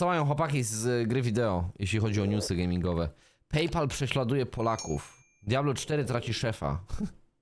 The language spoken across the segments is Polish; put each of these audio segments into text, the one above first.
Co mają chłopaki z y, gry wideo, jeśli chodzi o newsy gamingowe? PayPal prześladuje Polaków. Diablo 4 traci szefa.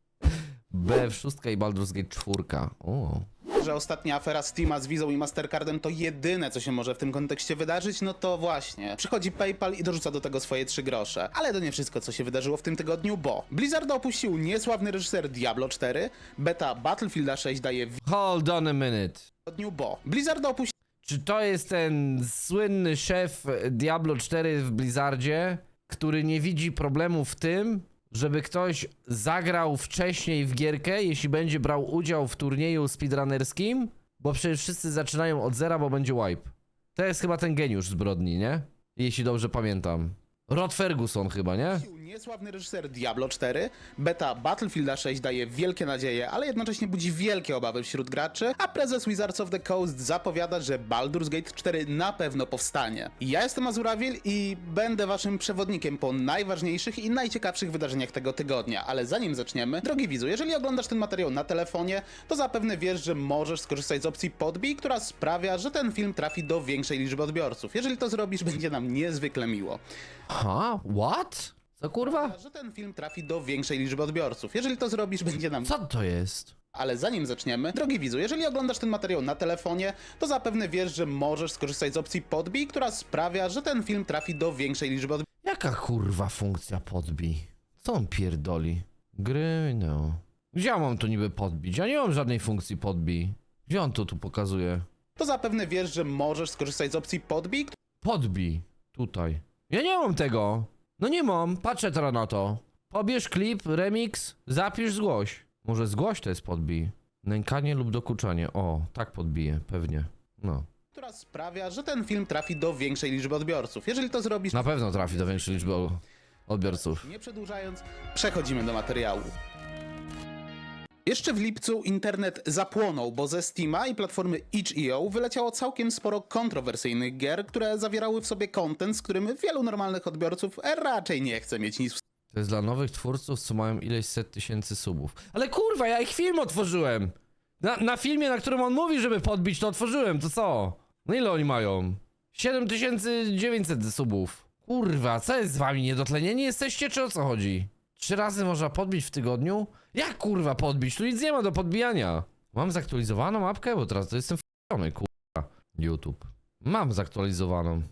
BF6 i Baldur's Gate 4. O. że ostatnia afera Steama z Vizą i Mastercardem to jedyne, co się może w tym kontekście wydarzyć, no to właśnie. Przychodzi PayPal i dorzuca do tego swoje trzy grosze. Ale to nie wszystko, co się wydarzyło w tym tygodniu, bo Blizzard opuścił niesławny reżyser Diablo 4, beta Battlefielda 6 daje w Hold on a minute. tygodniu, bo Blizzard opuścił Czy to jest ten słynny szef Diablo 4 w Blizzardzie, który nie widzi problemu w tym, żeby ktoś zagrał wcześniej w gierkę, jeśli będzie brał udział w turnieju speedrunnerskim? Bo przecież wszyscy zaczynają od zera, bo będzie wipe. To jest chyba ten geniusz zbrodni, nie? Jeśli dobrze pamiętam. Rod Ferguson chyba, nie? Niesławny reżyser Diablo 4, beta Battlefielda 6 daje wielkie nadzieje, ale jednocześnie budzi wielkie obawy wśród graczy, a prezes Wizards of the Coast zapowiada, że Baldur's Gate 4 na pewno powstanie. Ja jestem Azurawil i będę waszym przewodnikiem po najważniejszych i najciekawszych wydarzeniach tego tygodnia, ale zanim zaczniemy, drogi widzu, jeżeli oglądasz ten materiał na telefonie, to zapewne wiesz, że możesz skorzystać z opcji Podbij, która sprawia, że ten film trafi do większej liczby odbiorców. Jeżeli to zrobisz, będzie nam niezwykle miło. Ha? What? Co kurwa? Że ten film trafi do większej liczby odbiorców. Jeżeli to zrobisz, będzie nam Co to jest? Ale zanim zaczniemy, drogi widzu, jeżeli oglądasz ten materiał na telefonie, to zapewne wiesz, że możesz skorzystać z opcji Podbij, która sprawia, że ten film trafi do większej liczby Jaka kurwa funkcja podbij? Co on pierdoli? Gry, no. Gdzie ja mam to niby podbić? Ja nie mam żadnej funkcji podbij. Gdzie on to tu pokazuje? To zapewne wiesz, że możesz skorzystać z opcji Podbij, Podbij. Tutaj. Ja nie mam tego. No nie mam. Patrzę teraz na to. Pobierz klip, remix, zapisz, zgłoś. Może zgłoś to jest podbij. Nękanie lub dokuczanie. O, tak podbije, pewnie. No. która sprawia, że ten film trafi do większej liczby odbiorców. Jeżeli to zrobisz, Na pewno trafi do większej liczby odbiorców. Nie przedłużając, przechodzimy do materiału. Jeszcze w lipcu internet zapłonął, bo ze Steama i platformy itch.io wyleciało całkiem sporo kontrowersyjnych gier, które zawierały w sobie content, z którym wielu normalnych odbiorców raczej nie chce mieć nic To jest dla nowych twórców, co mają ileś set tysięcy subów. Ale kurwa, ja ich film otworzyłem! Na, na filmie, na którym on mówi, żeby podbić, to otworzyłem, to co? No ile oni mają? 7900 subów. Kurwa, co jest z wami? Niedotlenieni jesteście, czy o co chodzi? Trzy razy można podbić w tygodniu? Jak kurwa podbić? Tu nic nie ma do podbijania. Mam zaktualizowaną mapkę, bo teraz to jestem f***ony, kurwa. YouTube. Mam zaktualizowaną.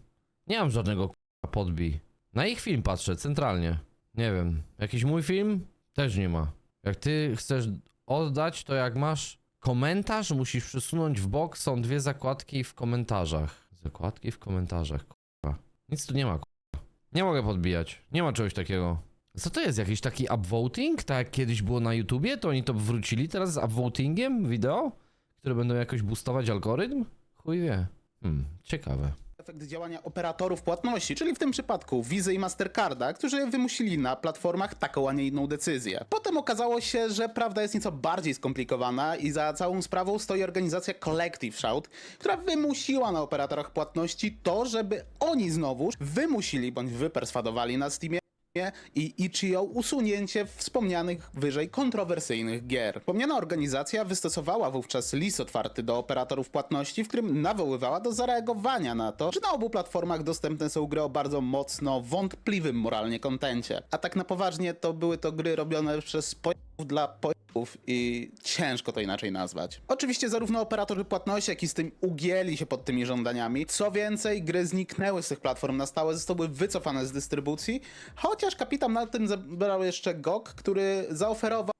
Nie mam żadnego kurwa podbij. Na ich film patrzę, centralnie. Nie wiem, jakiś mój film? Też nie ma. Jak ty chcesz oddać, to jak masz komentarz, musisz przesunąć w bok, są dwie zakładki w komentarzach. Zakładki w komentarzach, kurwa. Nic tu nie ma, kurwa. Nie mogę podbijać. Nie ma czegoś takiego. Co to jest? Jakiś taki upvoting? Tak jak kiedyś było na YouTubie, to oni to wrócili teraz z upvotingiem wideo? Które będą jakoś boostować algorytm? Chuj wie. Hmm, ciekawe. efekt działania operatorów płatności, czyli w tym przypadku Visa i Mastercarda, którzy wymusili na platformach taką, a nie inną decyzję. Potem okazało się, że prawda jest nieco bardziej skomplikowana i za całą sprawą stoi organizacja Collective Shout, która wymusiła na operatorach płatności to, żeby oni znowuż wymusili bądź wyperswadowali na Steamie i itch.io usunięcie wspomnianych wyżej kontrowersyjnych gier. Wspomniana organizacja wystosowała wówczas list otwarty do operatorów płatności, w którym nawoływała do zareagowania na to, że na obu platformach dostępne są gry o bardzo mocno wątpliwym moralnie kontencie. A tak na poważnie to były to gry robione przez pojawów dla pojawów i ciężko to inaczej nazwać. Oczywiście zarówno operatorzy płatności, jak i z tym ugięli się pod tymi żądaniami. Co więcej, gry zniknęły z tych platform na stałe, zostały wycofane z dystrybucji, chociaż kapitał na tym zebrał jeszcze GOG, który zaoferował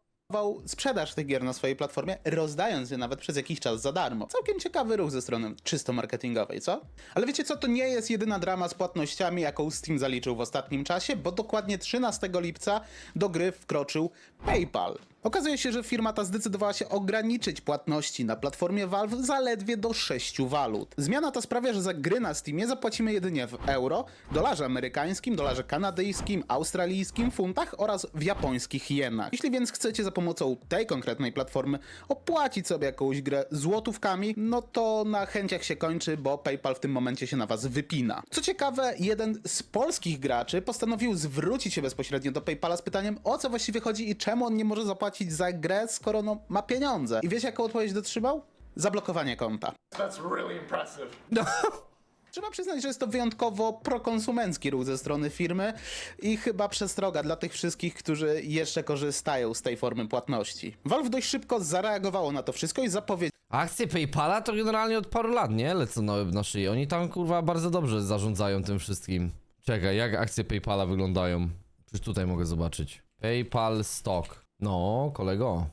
sprzedaż tych gier na swojej platformie, rozdając je nawet przez jakiś czas za darmo. Całkiem ciekawy ruch ze strony czysto marketingowej, co? Ale wiecie co, to nie jest jedyna drama z płatnościami, jaką Steam zaliczył w ostatnim czasie, bo dokładnie 13 lipca do gry wkroczył PayPal. Okazuje się, że firma ta zdecydowała się ograniczyć płatności na platformie Valve zaledwie do 6 walut. Zmiana ta sprawia, że za gry na Steamie zapłacimy jedynie w euro, dolarze amerykańskim, dolarze kanadyjskim, australijskim, funtach oraz w japońskich jenach. Jeśli więc chcecie za pomocą tej konkretnej platformy opłacić sobie jakąś grę złotówkami, no to na chęciach się kończy, bo PayPal w tym momencie się na was wypina. Co ciekawe, jeden z polskich graczy postanowił zwrócić się bezpośrednio do PayPala z pytaniem, o co właściwie chodzi i czemu on nie może zapłacić za grę, skoro no, ma pieniądze. I wiecie, jaką odpowiedź dotrzymał? Zablokowanie konta. That's really impressive. Trzeba przyznać, że jest to wyjątkowo prokonsumencki ruch ze strony firmy i chyba przestroga dla tych wszystkich, którzy jeszcze korzystają z tej formy płatności. Valve dość szybko zareagowało na to wszystko i zapowiedziało, Akcje PayPala to generalnie od paru lat, nie? Lecą na łeb na szyi. Oni tam kurwa bardzo dobrze zarządzają tym wszystkim. Czekaj, jak akcje PayPala wyglądają? Przecież tutaj mogę zobaczyć. PayPal stock. No, kolego.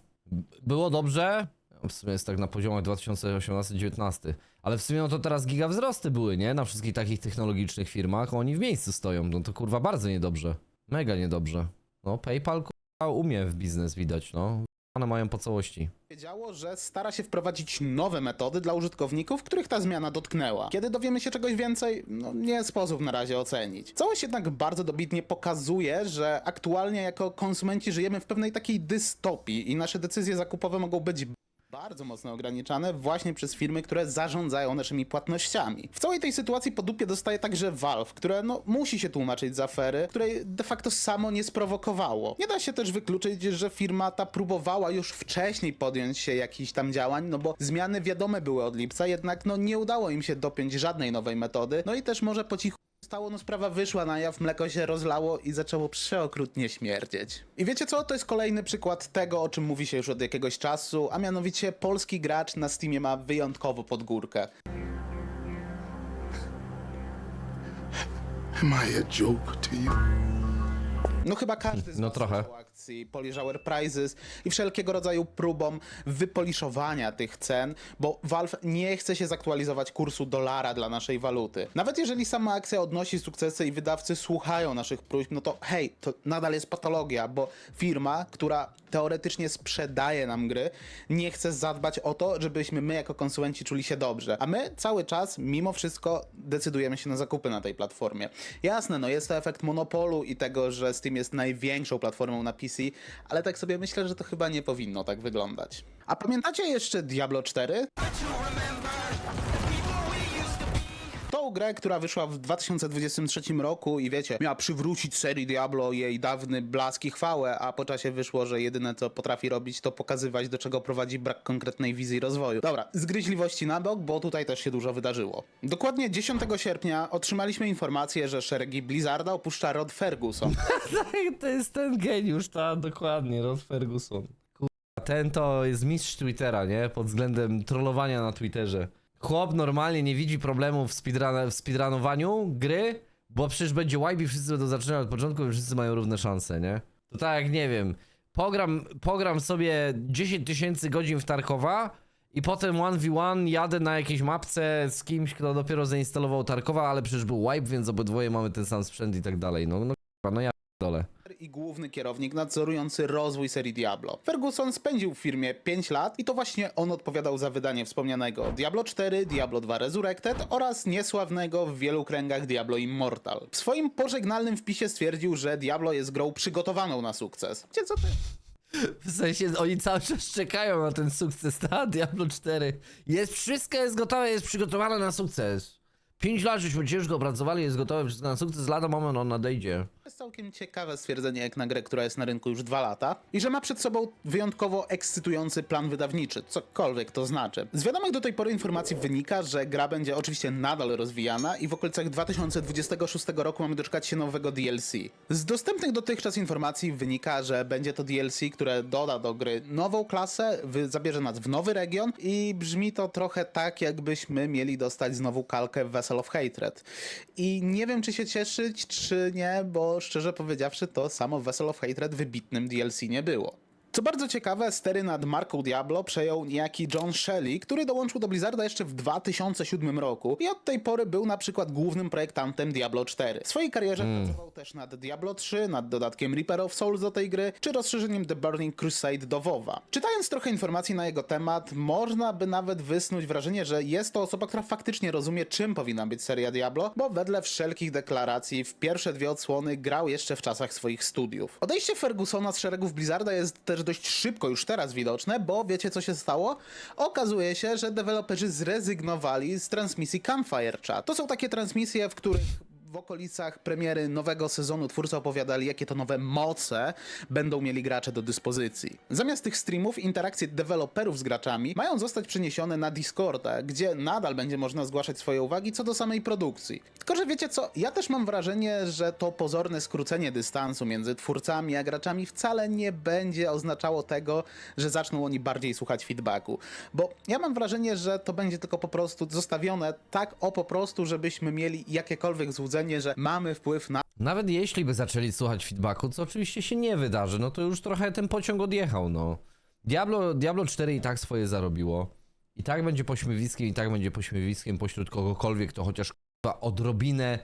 Było dobrze? W sumie jest tak na poziomach 2018-19. Ale w sumie no to teraz giga wzrosty były, nie? Na wszystkich takich technologicznych firmach. Oni w miejscu stoją. No to kurwa bardzo niedobrze. Mega niedobrze. No, PayPal kurwa umie w biznes widać, no. One mają po całości. że stara się wprowadzić nowe metody dla użytkowników, których ta zmiana dotknęła. Kiedy dowiemy się czegoś więcej, no nie sposób na razie ocenić. Całość jednak bardzo dobitnie pokazuje, że aktualnie jako konsumenci żyjemy w pewnej takiej dystopii i nasze decyzje zakupowe mogą być bardzo mocno ograniczane właśnie przez firmy, które zarządzają naszymi płatnościami. W całej tej sytuacji po dupie dostaje także Valve, które no, musi się tłumaczyć z afery, której de facto samo nie sprowokowało. Nie da się też wykluczyć, że firma ta próbowała już wcześniej podjąć się jakichś tam działań, no bo zmiany wiadome były od lipca, jednak no nie udało im się dopiąć żadnej nowej metody, no i też może po cichu stało, no sprawa wyszła na jaw, mleko się rozlało i zaczęło przeokrutnie śmierdzieć. I wiecie co? To jest kolejny przykład tego, o czym mówi się już od jakiegoś czasu, a mianowicie polski gracz na Steamie ma wyjątkowo pod górkę. Am I a joke to you? No chyba każdy z No was trochę. słyszał o akcji Polishower Prizes i wszelkiego rodzaju próbom wypoliszowania tych cen, bo Valve nie chce się zaktualizować kursu dolara dla naszej waluty. Nawet jeżeli sama akcja odnosi sukcesy i wydawcy słuchają naszych próśb, no to hej, to nadal jest patologia, bo firma, która teoretycznie sprzedaje nam gry, nie chce zadbać o to, żebyśmy my jako konsumenci czuli się dobrze. A my cały czas, mimo wszystko, decydujemy się na zakupy na tej platformie. Jasne, no jest to efekt monopolu i tego, że Steam jest największą platformą na ale tak sobie myślę, że to chyba nie powinno tak wyglądać. A pamiętacie jeszcze Diablo 4? Tą grę, która wyszła w 2023 roku i wiecie, miała przywrócić serii Diablo jej dawny blask i chwałę, a po czasie wyszło, że jedyne co potrafi robić to pokazywać do czego prowadzi brak konkretnej wizji rozwoju. Dobra, zgryźliwości na bok, bo tutaj też się dużo wydarzyło. Dokładnie 10 sierpnia otrzymaliśmy informację, że szeregi Blizzarda opuszcza Rod Ferguson. To jest ten geniusz, ta dokładnie, Rod Ferguson. Ten to jest mistrz Twittera, nie? Pod względem trollowania na Twitterze. Chłop normalnie nie widzi problemu w, speedrun w speedrunowaniu gry, bo przecież będzie wipe i wszyscy będą zaczynać od początku i wszyscy mają równe szanse, nie? To tak jak, nie wiem, pogram, pogram sobie 10 tysięcy godzin w Tarkowa i potem 1v1 jadę na jakiejś mapce z kimś, kto dopiero zainstalował Tarkowa, ale przecież był wipe, więc obydwoje mamy ten sam sprzęt i tak dalej. No, no, no ja dole. I główny kierownik nadzorujący rozwój serii Diablo. Ferguson spędził w firmie 5 lat i to właśnie on odpowiadał za wydanie wspomnianego Diablo 4, Diablo 2 Resurrected oraz niesławnego w wielu kręgach Diablo Immortal. W swoim pożegnalnym wpisie stwierdził, że Diablo jest grą przygotowaną na sukces. Wiecie co ty? W sensie oni cały czas czekają na ten sukces, ta Diablo 4. Jest wszystko jest gotowe, jest przygotowane na sukces. 5 lat żeśmy ciężko pracowali, jest gotowe wszystko na sukces, lada moment on nadejdzie. To jest całkiem ciekawe stwierdzenie jak na grę, która jest na rynku już dwa lata i że ma przed sobą wyjątkowo ekscytujący plan wydawniczy, cokolwiek to znaczy. Z wiadomych do tej pory informacji wynika, że gra będzie oczywiście nadal rozwijana i w okolicach 2026 roku mamy doczekać się nowego DLC. Z dostępnych dotychczas informacji wynika, że będzie to DLC, które doda do gry nową klasę, zabierze nas w nowy region i brzmi to trochę tak, jakbyśmy mieli dostać znowu kalkę Vessel of Hatred. I nie wiem, czy się cieszyć, czy nie, bo szczerze powiedziawszy, to samo Vessel of Hatred wybitnym DLC nie było. Co bardzo ciekawe, stery nad marką Diablo przejął niejaki John Shelley, który dołączył do Blizzarda jeszcze w 2007 roku i od tej pory był na przykład głównym projektantem Diablo 4. W swojej karierze pracował też nad Diablo 3, nad dodatkiem Reaper of Souls do tej gry, czy rozszerzeniem The Burning Crusade do WoWa. Czytając trochę informacji na jego temat, można by nawet wysnuć wrażenie, że jest to osoba, która faktycznie rozumie, czym powinna być seria Diablo, bo wedle wszelkich deklaracji w pierwsze dwie odsłony grał jeszcze w czasach swoich studiów. Odejście Fergusona z szeregów Blizzarda jest też dość szybko już teraz widoczne, bo wiecie co się stało? Okazuje się, że deweloperzy zrezygnowali z transmisji Campfire Chat. To są takie transmisje, w których w okolicach premiery nowego sezonu twórcy opowiadali, jakie to nowe moce będą mieli gracze do dyspozycji. Zamiast tych streamów, interakcje deweloperów z graczami mają zostać przeniesione na Discorda, gdzie nadal będzie można zgłaszać swoje uwagi co do samej produkcji. Tylko, że wiecie co, ja też mam wrażenie, że to pozorne skrócenie dystansu między twórcami a graczami wcale nie będzie oznaczało tego, że zaczną oni bardziej słuchać feedbacku. Bo ja mam wrażenie, że to będzie tylko po prostu zostawione tak o po prostu, żebyśmy mieli jakiekolwiek złudzenie, że mamy wpływ na Nawet jeśli by zaczęli słuchać feedbacku, co oczywiście się nie wydarzy, no to już trochę ten pociąg odjechał, no. Diablo, Diablo 4 i tak swoje zarobiło. I tak będzie pośmiewiskiem, i tak będzie pośmiewiskiem pośród kogokolwiek, kto chociaż k***a, odrobinę,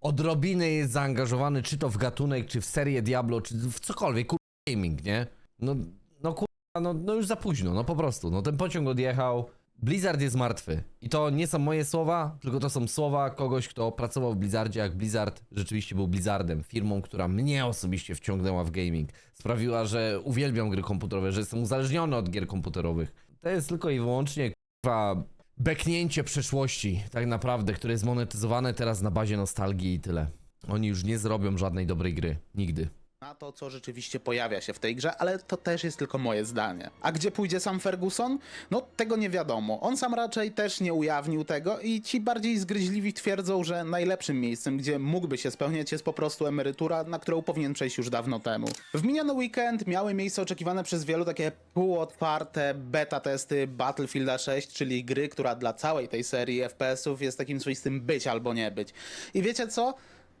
odrobinę jest zaangażowany, czy to w gatunek, czy w serię Diablo, czy w cokolwiek, kur... gaming, nie? No, no. No, no już za późno, no po prostu, no ten pociąg odjechał. Blizzard jest martwy. I to nie są moje słowa, tylko to są słowa kogoś, kto pracował w Blizzardzie, jak Blizzard rzeczywiście był Blizzardem, firmą, która mnie osobiście wciągnęła w gaming. Sprawiła, że uwielbiam gry komputerowe, że jestem uzależniony od gier komputerowych. To jest tylko i wyłącznie kurwa beknięcie przeszłości, tak naprawdę, które jest monetyzowane teraz na bazie nostalgii i tyle. Oni już nie zrobią żadnej dobrej gry. Nigdy. Na to, co rzeczywiście pojawia się w tej grze, ale to też jest tylko moje zdanie. A gdzie pójdzie sam Ferguson? No tego nie wiadomo. On sam raczej też nie ujawnił tego i ci bardziej zgryźliwi twierdzą, że najlepszym miejscem, gdzie mógłby się spełniać jest po prostu emerytura, na którą powinien przejść już dawno temu. W miniony weekend miały miejsce oczekiwane przez wielu takie półotwarte beta testy Battlefielda 6, czyli gry, która dla całej tej serii FPS-ów jest takim swoistym być albo nie być. I wiecie co?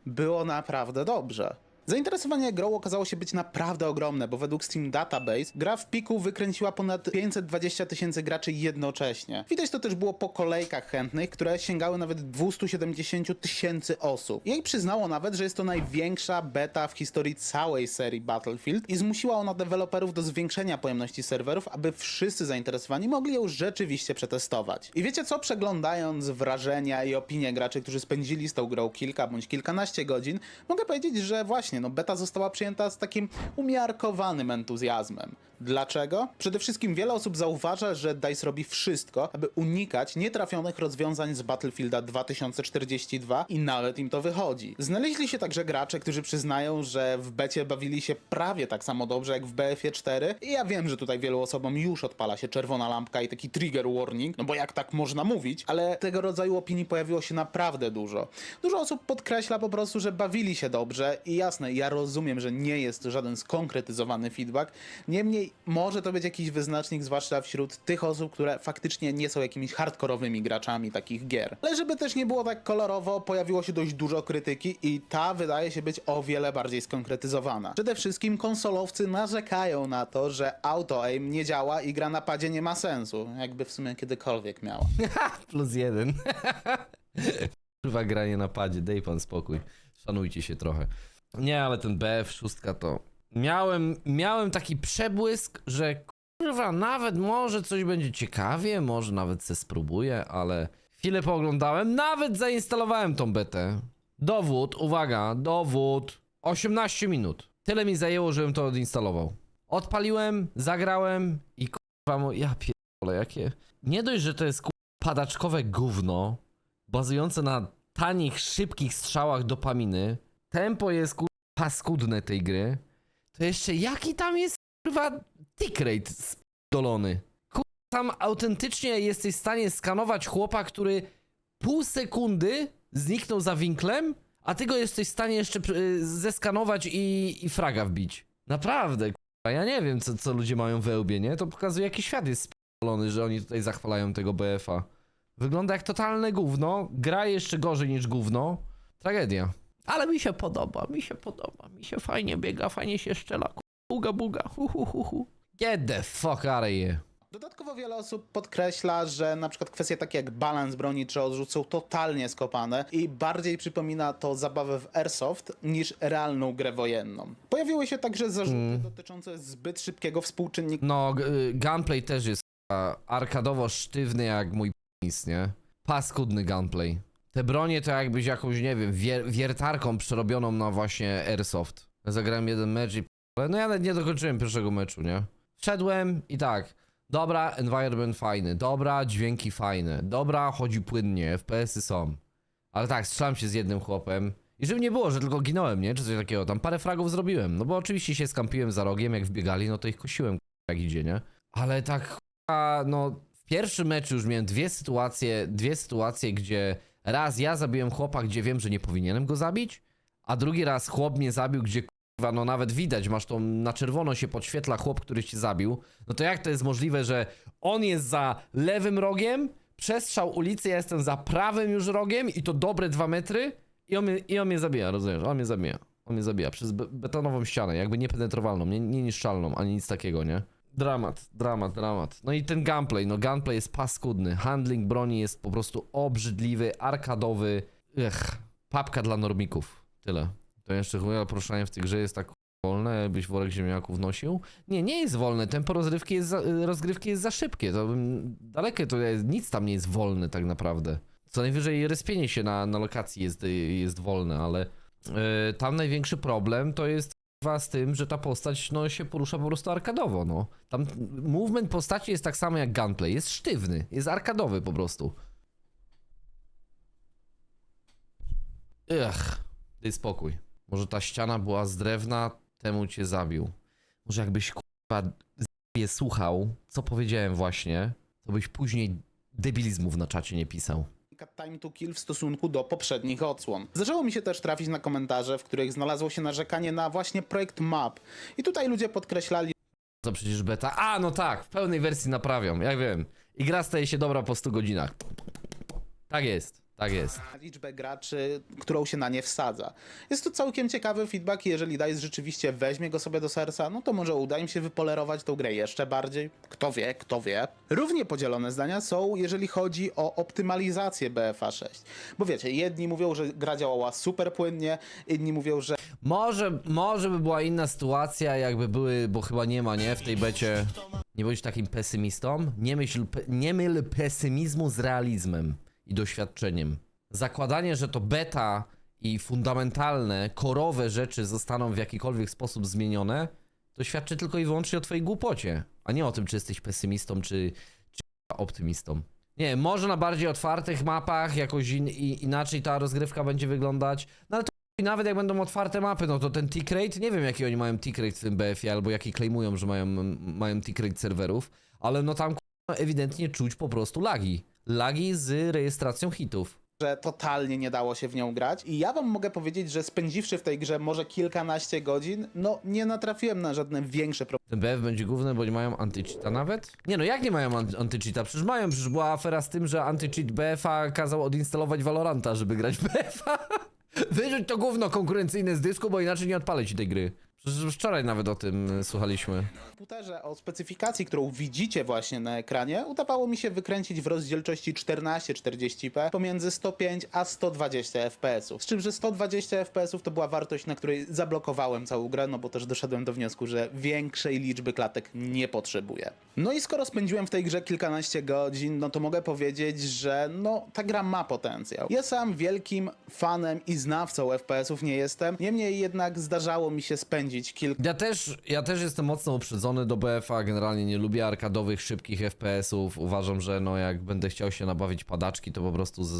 Było naprawdę dobrze. Zainteresowanie grą okazało się być naprawdę ogromne, bo według Steam Database gra w piku wykręciła ponad 520 tysięcy graczy jednocześnie. Widać to też było po kolejkach chętnych, które sięgały nawet 270 tysięcy osób. Jej przyznało nawet, że jest to największa beta w historii całej serii Battlefield i zmusiła ona deweloperów do zwiększenia pojemności serwerów, aby wszyscy zainteresowani mogli ją rzeczywiście przetestować. I wiecie co? Przeglądając wrażenia i opinie graczy, którzy spędzili z tą grą kilka bądź kilkanaście godzin, mogę powiedzieć, że właśnie no, beta została przyjęta z takim umiarkowanym entuzjazmem. Dlaczego? Przede wszystkim wiele osób zauważa, że DICE robi wszystko, aby unikać nietrafionych rozwiązań z Battlefielda 2042 i nawet im to wychodzi. Znaleźli się także gracze, którzy przyznają, że w becie bawili się prawie tak samo dobrze jak w BF-ie 4 i ja wiem, że tutaj wielu osobom już odpala się czerwona lampka i taki trigger warning, no bo jak tak można mówić, ale tego rodzaju opinii pojawiło się naprawdę dużo. Dużo osób podkreśla po prostu, że bawili się dobrze i jasne, ja rozumiem, że nie jest to żaden skonkretyzowany feedback, niemniej może to być jakiś wyznacznik, zwłaszcza wśród tych osób, które faktycznie nie są jakimiś hardkorowymi graczami takich gier. Ale żeby też nie było tak kolorowo, pojawiło się dość dużo krytyki i ta wydaje się być o wiele bardziej skonkretyzowana. Przede wszystkim konsolowcy narzekają na to, że auto-aim nie działa i gra na padzie nie ma sensu, jakby w sumie kiedykolwiek miała. Plus jeden. Kurwa granie na padzie, daj pan spokój. Szanujcie się trochę. Nie, ale ten BF6 to... Miałem, miałem taki przebłysk, że kurwa, nawet może coś będzie ciekawie, może nawet se spróbuję, ale chwilę pooglądałem, nawet zainstalowałem tą betę. Dowód, uwaga, dowód. 18 minut. Tyle mi zajęło, żebym to odinstalował. Odpaliłem, zagrałem i kurwa, ja pierdolę, jakie... Nie dość, że to jest kurwa, padaczkowe gówno, bazujące na tanich, szybkich strzałach dopaminy. Tempo jest kurwa paskudne tej gry. To jeszcze jaki tam jest kurwa tick rate spidolony. Kurwa, tam autentycznie jesteś w stanie skanować chłopa, który pół sekundy zniknął za winklem, a ty go jesteś w stanie jeszcze y, zeskanować i, i fraga wbić. Naprawdę, kurwa, ja nie wiem co, co ludzie mają we łbie, nie? To pokazuje jaki świat jest spidolony, że oni tutaj zachwalają tego BF-a. Wygląda jak totalne gówno, gra jeszcze gorzej niż gówno. Tragedia. Ale mi się podoba, mi się podoba, mi się fajnie biega, fajnie się szczela. ku- Buga, buga, hu, hu, hu, hu. Get the fuck out of here. Dodatkowo wiele osób podkreśla, że na przykład kwestie takie jak balans broni czy odrzut są totalnie skopane i bardziej przypomina to zabawę w Airsoft niż realną grę wojenną. Pojawiły się także zarzuty dotyczące zbyt szybkiego współczynnika No, g- y, gunplay też jest arkadowo sztywny jak mój penis, nie? Paskudny gunplay. Te bronie to jakbyś jakąś, nie wiem, wier wiertarką przerobioną na właśnie airsoft. Zagrałem jeden mecz i no ja nawet nie dokończyłem pierwszego meczu, nie? Wszedłem i tak. Dobra, environment fajny, dobra, dźwięki fajne, dobra, chodzi płynnie, FPS-y są. Ale tak, strzelam się z jednym chłopem I żeby nie było, że tylko ginąłem, nie? Czy coś takiego. Tam parę fragów zrobiłem. No bo oczywiście się skampiłem za rogiem, jak wbiegali, no to ich kosiłem, jak idzie, nie? Ale tak, no, w pierwszym meczu już miałem dwie sytuacje, dwie sytuacje, gdzie raz ja zabiłem chłopa, gdzie wiem, że nie powinienem go zabić, a drugi raz chłop mnie zabił, gdzie kurwa, no nawet widać, masz to na czerwono się podświetla chłop, który cię zabił. No to jak to jest możliwe, że on jest za lewym rogiem, przestrzał ulicy, ja jestem za prawym już rogiem i to dobre dwa metry i on mnie, i on mnie zabija, rozumiesz? On mnie zabija. On mnie zabija przez be betonową ścianę, jakby niepenetrowalną, nie, nieniszczalną, ani nic takiego, nie? Dramat, dramat, dramat. No i ten gunplay, no gunplay jest paskudny. Handling broni jest po prostu obrzydliwy, arkadowy. Ech, papka dla normików. Tyle. To jeszcze chuja poruszanie w tej grze jest tak wolne, byś worek ziemniaków nosił? Nie, nie jest wolne. Tempo rozgrywki jest za, rozgrywki jest za szybkie. To bym, dalekie to jest, nic tam nie jest wolne tak naprawdę. Co najwyżej respienie się na, na lokacji jest, jest wolne, ale yy, tam największy problem to jest z tym, że ta postać no, się porusza po prostu arkadowo. No. Tam movement postaci jest tak samo jak gunplay. Jest sztywny, jest arkadowy po prostu. Ech, daj spokój. Może ta ściana była z drewna, temu cię zabił. Może jakbyś kurwa słuchał, co powiedziałem właśnie, to byś później debilizmów na czacie nie pisał. Time to kill w stosunku do poprzednich odsłon. Zdarzyło mi się też trafić na komentarze, w których znalazło się narzekanie na właśnie projekt map. I tutaj ludzie podkreślali, To przecież beta. A, no tak, w pełnej wersji naprawią, jak wiem. I gra staje się dobra po 100 godzinach. Tak jest, tak jest. liczbę graczy, którą się na nie wsadza. Jest to całkiem ciekawy feedback i jeżeli DICE rzeczywiście weźmie go sobie do serca, no to może uda im się wypolerować tą grę jeszcze bardziej. Kto wie, kto wie. Równie podzielone zdania są, jeżeli chodzi o optymalizację BFA 6. Bo wiecie, jedni mówią, że gra działała super płynnie, inni mówią, że Może, może by była inna sytuacja, jakby były, bo chyba nie ma, nie, w tej becie. Nie bądź takim pesymistą. Nie, myśl, pe, nie myl pesymizmu z realizmem i doświadczeniem. Zakładanie, że to beta i fundamentalne, korowe rzeczy zostaną w jakikolwiek sposób zmienione, to świadczy tylko i wyłącznie o twojej głupocie, a nie o tym, czy jesteś pesymistą, czy, czy optymistą. Nie, może na bardziej otwartych mapach jakoś in, i, inaczej ta rozgrywka będzie wyglądać, no ale to i nawet jak będą otwarte mapy, no to ten tick rate, nie wiem jaki oni mają tick rate w tym BF-ie, albo jaki claimują, że mają, mają tick rate serwerów, ale no tam ewidentnie czuć po prostu lagi. Lagi z rejestracją hitów. że totalnie nie dało się w nią grać. I ja wam mogę powiedzieć, że spędziwszy w tej grze może kilkanaście godzin, no nie natrafiłem na żadne większe Ten BF będzie główny, bo nie mają anti-cheata nawet? Nie no, jak nie mają an- anti-cheata? Przecież mają, przecież była afera z tym, że anti-cheat BF-a kazał odinstalować Valoranta, żeby grać BF-a. Wyrzuć to gówno konkurencyjne z dysku, bo inaczej nie odpalę ci tej gry. Wczoraj nawet o tym y, słuchaliśmy. komputerze o specyfikacji, którą widzicie właśnie na ekranie, udawało mi się wykręcić w rozdzielczości 1440p pomiędzy 105 a 120 fps. Z czym, że 120 fps to była wartość, na której zablokowałem całą grę, no bo też doszedłem do wniosku, że większej liczby klatek nie potrzebuję. No i skoro spędziłem w tej grze kilkanaście godzin, no to mogę powiedzieć, że no ta gra ma potencjał. Ja sam wielkim fanem i znawcą FPS-ów nie jestem, niemniej jednak zdarzało mi się spędzić kilka Ja też, ja też jestem mocno uprzedzony do BF-a, generalnie nie lubię arkadowych, szybkich FPS-ów. Uważam, że no jak będę chciał się nabawić padaczki, to po prostu z,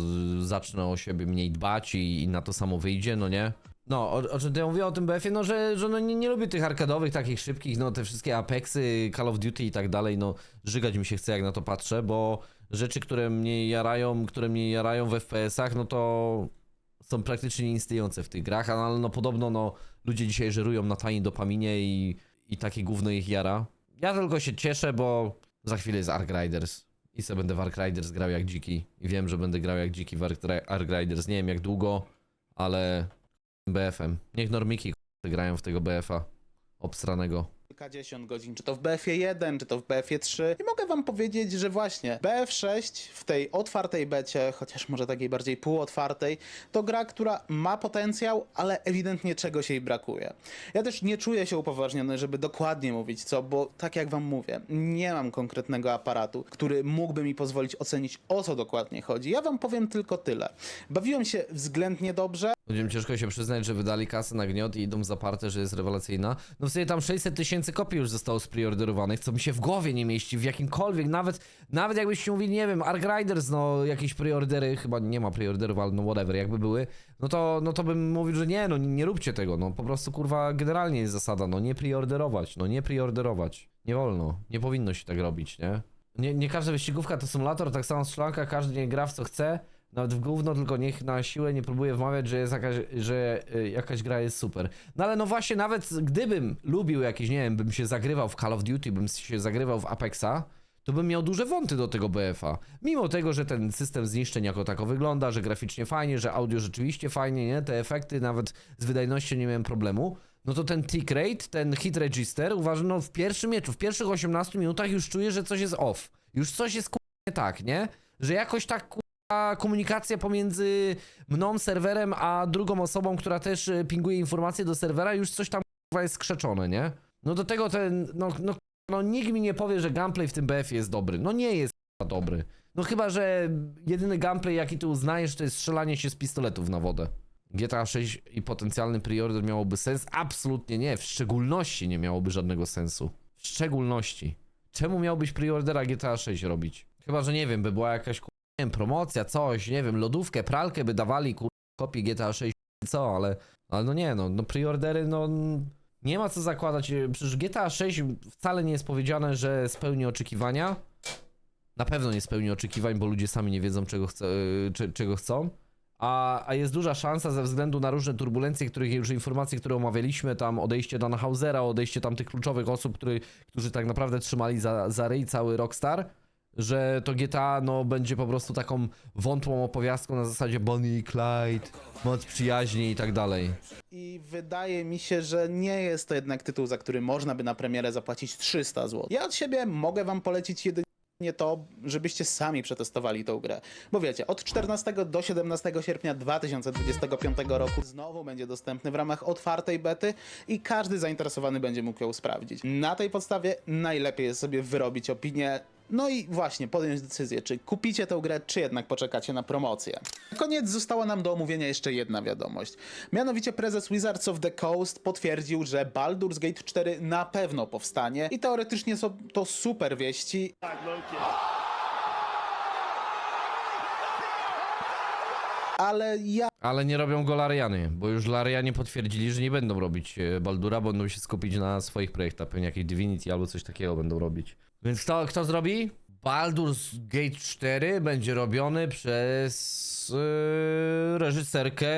zacznę o siebie mniej dbać i, i na to samo wyjdzie, no nie? No, o, o czym to ja mówię o tym BF-ie? No, że, że no nie, nie lubię tych arkadowych, takich szybkich, no te wszystkie Apexy, Call of Duty i tak dalej, no żygać mi się chce jak na to patrzę, bo rzeczy, które mnie jarają, które mnie jarają w FPS-ach, no to są praktycznie nieistniejące w tych grach, ale no podobno no ludzie dzisiaj żerują na tani dopaminie i, i takie gówno ich jara. Ja tylko się cieszę, bo za chwilę jest Ark Riders i sobie będę w Ark Riders grał jak dziki i wiem, że będę grał jak dziki w Ark, Ark Riders. Nie wiem jak długo, ale BF-em. Niech normiki grają w tego BF-a obstranego. Kilkadziesiąt godzin, czy to w BF-ie 1, czy to w BF-ie 3 i mogę wam powiedzieć, że właśnie BF6 w tej otwartej becie, chociaż może takiej bardziej półotwartej, to gra, która ma potencjał, ale ewidentnie czegoś jej brakuje. Ja też nie czuję się upoważniony, żeby dokładnie mówić co, bo tak jak wam mówię, nie mam konkretnego aparatu, który mógłby mi pozwolić ocenić o co dokładnie chodzi. Ja wam powiem tylko tyle. Bawiłem się względnie dobrze, Będziemy ciężko się przyznać, że wydali kasę na gniot i idą zaparte, że jest rewelacyjna. No w sumie tam 600 tysięcy tysięcy kopii już zostało spreorderowanych, co mi się w głowie nie mieści, w jakimkolwiek, nawet, nawet jakbyście mówili, nie wiem, Ark Riders, no jakieś preordery, chyba nie ma preorderów, ale no whatever, jakby były, no to, no to bym mówił, że nie, no nie, nie róbcie tego, no po prostu kurwa generalnie jest zasada, no nie preorderować, no nie preorderować, nie wolno, nie powinno się tak robić, nie? Nie, nie każda wyścigówka to symulator, tak samo strzelanka, każdy nie gra w co chce, nawet w gówno, tylko niech na siłę nie próbuje wmawiać, że jest jakaś, że y, jakaś gra jest super. No ale no właśnie, nawet gdybym lubił jakieś, nie wiem, bym się zagrywał w Call of Duty, bym się zagrywał w Apexa, to bym miał duże wąty do tego BF-a. Mimo tego, że ten system zniszczeń jako tako wygląda, że graficznie fajnie, że audio rzeczywiście fajnie, nie? Te efekty nawet z wydajnością nie miałem problemu. No to ten tick rate, ten hit register, uważam, no w pierwszym meczu, w pierwszych 18 minutach już czuję, że coś jest off. Już coś jest ku- tak, nie? Że jakoś tak ku- komunikacja pomiędzy mną, serwerem, a drugą osobą, która też e, pinguje informacje do serwera, już coś tam jest skrzeczone, nie? No do tego ten, no, no, no nikt mi nie powie, że gameplay w tym BF jest dobry. No nie jest dobry. No chyba, że jedyny gameplay jaki tu uznajesz to jest strzelanie się z pistoletów na wodę. GTA 6 i potencjalny preorder miałoby sens? Absolutnie nie. W szczególności nie miałoby żadnego sensu. W szczególności. Czemu miałbyś preordera GTA 6 robić? Chyba, że nie wiem, by była jakaś wiem, promocja, coś, nie wiem, lodówkę, pralkę by dawali, kur... kopię GTA 6, co, ale, ale no nie, no, no preordery, no, nie ma co zakładać, przecież GTA 6 wcale nie jest powiedziane, że spełni oczekiwania, na pewno nie spełni oczekiwań, bo ludzie sami nie wiedzą, czego, chce, czy, czego chcą, a, a jest duża szansa ze względu na różne turbulencje, których już informacje, które omawialiśmy, tam odejście Dana Hausera, odejście tam tych kluczowych osób, który, którzy tak naprawdę trzymali za, za ryj cały Rockstar, że to GTA no będzie po prostu taką wątłą opowiastką na zasadzie Bonnie i Clyde, moc przyjaźni i tak dalej. I wydaje mi się, że nie jest to jednak tytuł, za który można by na premierę zapłacić 300 zł. Ja od siebie mogę wam polecić jedynie to, żebyście sami przetestowali tą grę. Bo wiecie, od 14 do 17 sierpnia 2025 roku znowu będzie dostępny w ramach otwartej bety i każdy zainteresowany będzie mógł ją sprawdzić. Na tej podstawie najlepiej jest sobie wyrobić opinię no i właśnie, podjąć decyzję, czy kupicie tę grę, czy jednak poczekacie na promocję. Na koniec została nam do omówienia jeszcze jedna wiadomość. Mianowicie prezes Wizards of the Coast potwierdził, że Baldur's Gate 4 na pewno powstanie i teoretycznie są to super wieści. Ale ja Ale nie robią go Lariany, bo już Larianie potwierdzili, że nie będą robić e, Baldura, bo będą się skupić na swoich projektach, pewnie jakieś Divinity albo coś takiego będą robić. Więc kto, kto zrobi? Baldur's Gate 4 będzie robiony przez yy, reżyserkę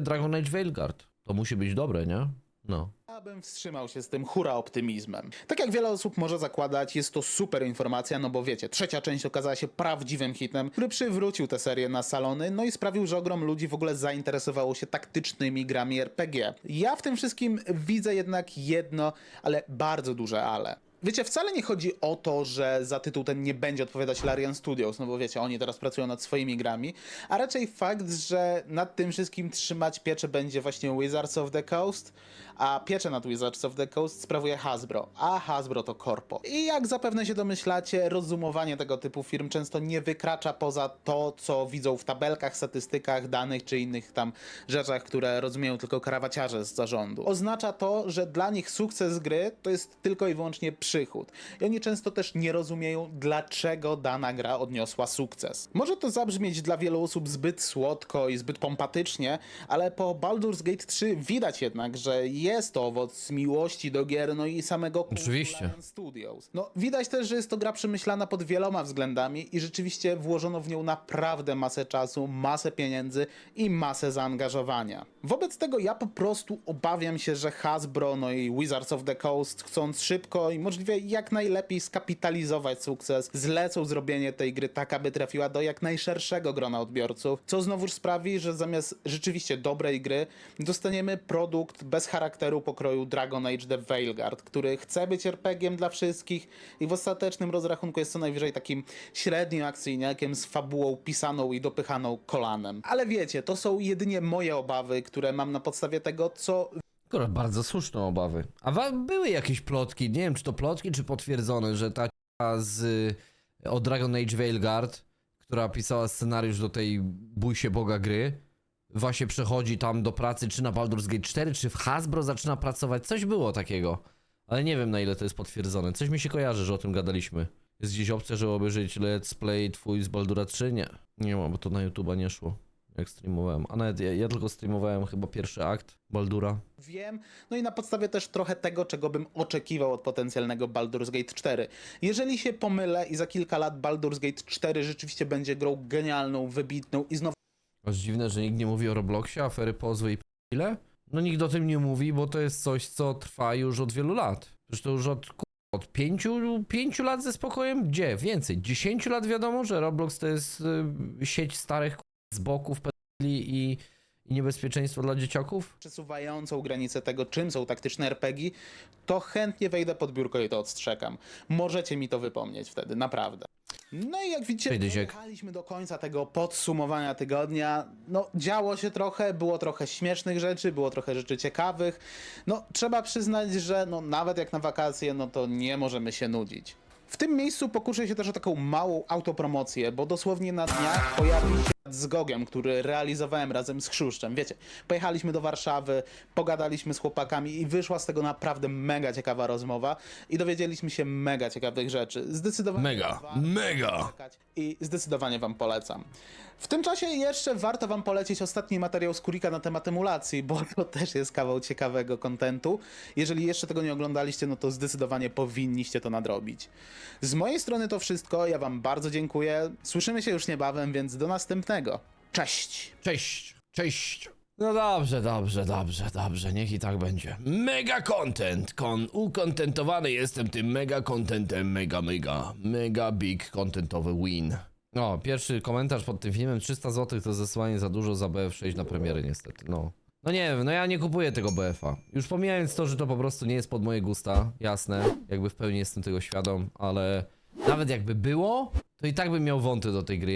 Dragon Age Veilguard. To musi być dobre, nie? No. Ja bym wstrzymał się z tym hura optymizmem. Tak jak wiele osób może zakładać, jest to super informacja, no bo wiecie, trzecia część okazała się prawdziwym hitem, który przywrócił tę serię na salony, no i sprawił, że ogrom ludzi w ogóle zainteresowało się taktycznymi grami RPG. Ja w tym wszystkim widzę jednak jedno, ale bardzo duże ale. Wiecie, wcale nie chodzi o to, że za tytuł ten nie będzie odpowiadać Larian Studios, no bo wiecie, oni teraz pracują nad swoimi grami, a raczej fakt, że nad tym wszystkim trzymać pieczę będzie właśnie Wizards of the Coast, a pieczę nad Wizards of the Coast sprawuje Hasbro, a Hasbro to korpo. I jak zapewne się domyślacie, rozumowanie tego typu firm często nie wykracza poza to, co widzą w tabelkach, statystykach, danych czy innych tam rzeczach, które rozumieją tylko krawaciarze z zarządu. Oznacza to, że dla nich sukces gry to jest tylko i wyłącznie przychód. I oni często też nie rozumieją, dlaczego dana gra odniosła sukces. Może to zabrzmieć dla wielu osób zbyt słodko i zbyt pompatycznie, ale po Baldur's Gate 3 widać jednak, że jest to owoc miłości do gier, no i samego kultu Oczywiście. Lion Studios. No, widać też, że jest to gra przemyślana pod wieloma względami i rzeczywiście włożono w nią naprawdę masę czasu, masę pieniędzy i masę zaangażowania. Wobec tego ja po prostu obawiam się, że Hasbro, no i Wizards of the Coast, chcąc szybko i możliwie jak najlepiej skapitalizować sukces, zlecą zrobienie tej gry tak, aby trafiła do jak najszerszego grona odbiorców, co znowuż sprawi, że zamiast rzeczywiście dobrej gry dostaniemy produkt bez charakteru pokroju Dragon Age The Veilguard, który chce być RPG-iem dla wszystkich i w ostatecznym rozrachunku jest co najwyżej takim średnim akcyjniakiem z fabułą pisaną i dopychaną kolanem. Ale wiecie, to są jedynie moje obawy, które mam na podstawie tego, co bardzo słuszne obawy. A były jakieś plotki, nie wiem czy to plotki, czy potwierdzone, że ta z od Dragon Age Veilguard, która pisała scenariusz do tej bój się Boga gry, właśnie przechodzi tam do pracy czy na Baldur's Gate 4, czy w Hasbro zaczyna pracować. Coś było takiego. Ale nie wiem na ile to jest potwierdzone. Coś mi się kojarzy, że o tym gadaliśmy. Jest gdzieś opcja, żeby obejrzeć let's play twój z Baldura 3? Nie. Nie ma, bo to na YouTube'a nie szło. Jak streamowałem. A nawet ja, ja tylko streamowałem chyba pierwszy akt Baldura. wiem, no i na podstawie też trochę tego, czego bym oczekiwał od potencjalnego Baldur's Gate 4. Jeżeli się pomylę i za kilka lat Baldur's Gate 4 rzeczywiście będzie grą genialną, wybitną i znowu Aż dziwne, że nikt nie mówi o Robloxie, afery pozwy i ile? No nikt o tym nie mówi, bo to jest coś, co trwa już od wielu lat. Przecież to już od, od pięciu, pięciu lat ze spokojem? Gdzie? Więcej. Dziesięciu lat wiadomo, że Roblox to jest y, sieć starych z boków pedofili i, i niebezpieczeństwo dla dzieciaków? przesuwającą granicę tego, czym są taktyczne RPG, to chętnie wejdę pod biurko i to odstrzekam. Możecie mi to wypomnieć wtedy, naprawdę. No i jak widzicie, dojechaliśmy do końca tego podsumowania tygodnia. No, działo się trochę, było trochę śmiesznych rzeczy, było trochę rzeczy ciekawych. No, trzeba przyznać, że no, nawet jak na wakacje, no to nie możemy się nudzić. W tym miejscu pokuszę się też o taką małą autopromocję, bo dosłownie na dniach pojawił się z Gogiem, który realizowałem razem z Chrztuszczem. Wiecie, pojechaliśmy do Warszawy, pogadaliśmy z chłopakami i wyszła z tego naprawdę mega ciekawa rozmowa i dowiedzieliśmy się mega ciekawych rzeczy. Zdecydowanie Mega, mega. I zdecydowanie wam polecam. W tym czasie jeszcze warto wam polecić ostatni materiał z Kurika na temat emulacji, bo to też jest kawał ciekawego kontentu. Jeżeli jeszcze tego nie oglądaliście, no to zdecydowanie powinniście to nadrobić. Z mojej strony to wszystko. Ja wam bardzo dziękuję. Słyszymy się już niebawem, więc do następnego. Cześć! Cześć, cześć. No dobrze, dobrze, dobrze, dobrze, niech i tak będzie. Mega content, kon, ukontentowany jestem tym mega contentem, mega, mega, mega big contentowy win. No, pierwszy komentarz pod tym filmem, 300 zł to zesłanie za dużo za BF6 na premiery niestety, no. No nie wiem, no ja nie kupuję tego BF-a. Już pomijając to, że to po prostu nie jest pod moje gusta, jasne, jakby w pełni jestem tego świadom, ale nawet jakby było, to i tak bym miał wąty do tej gry.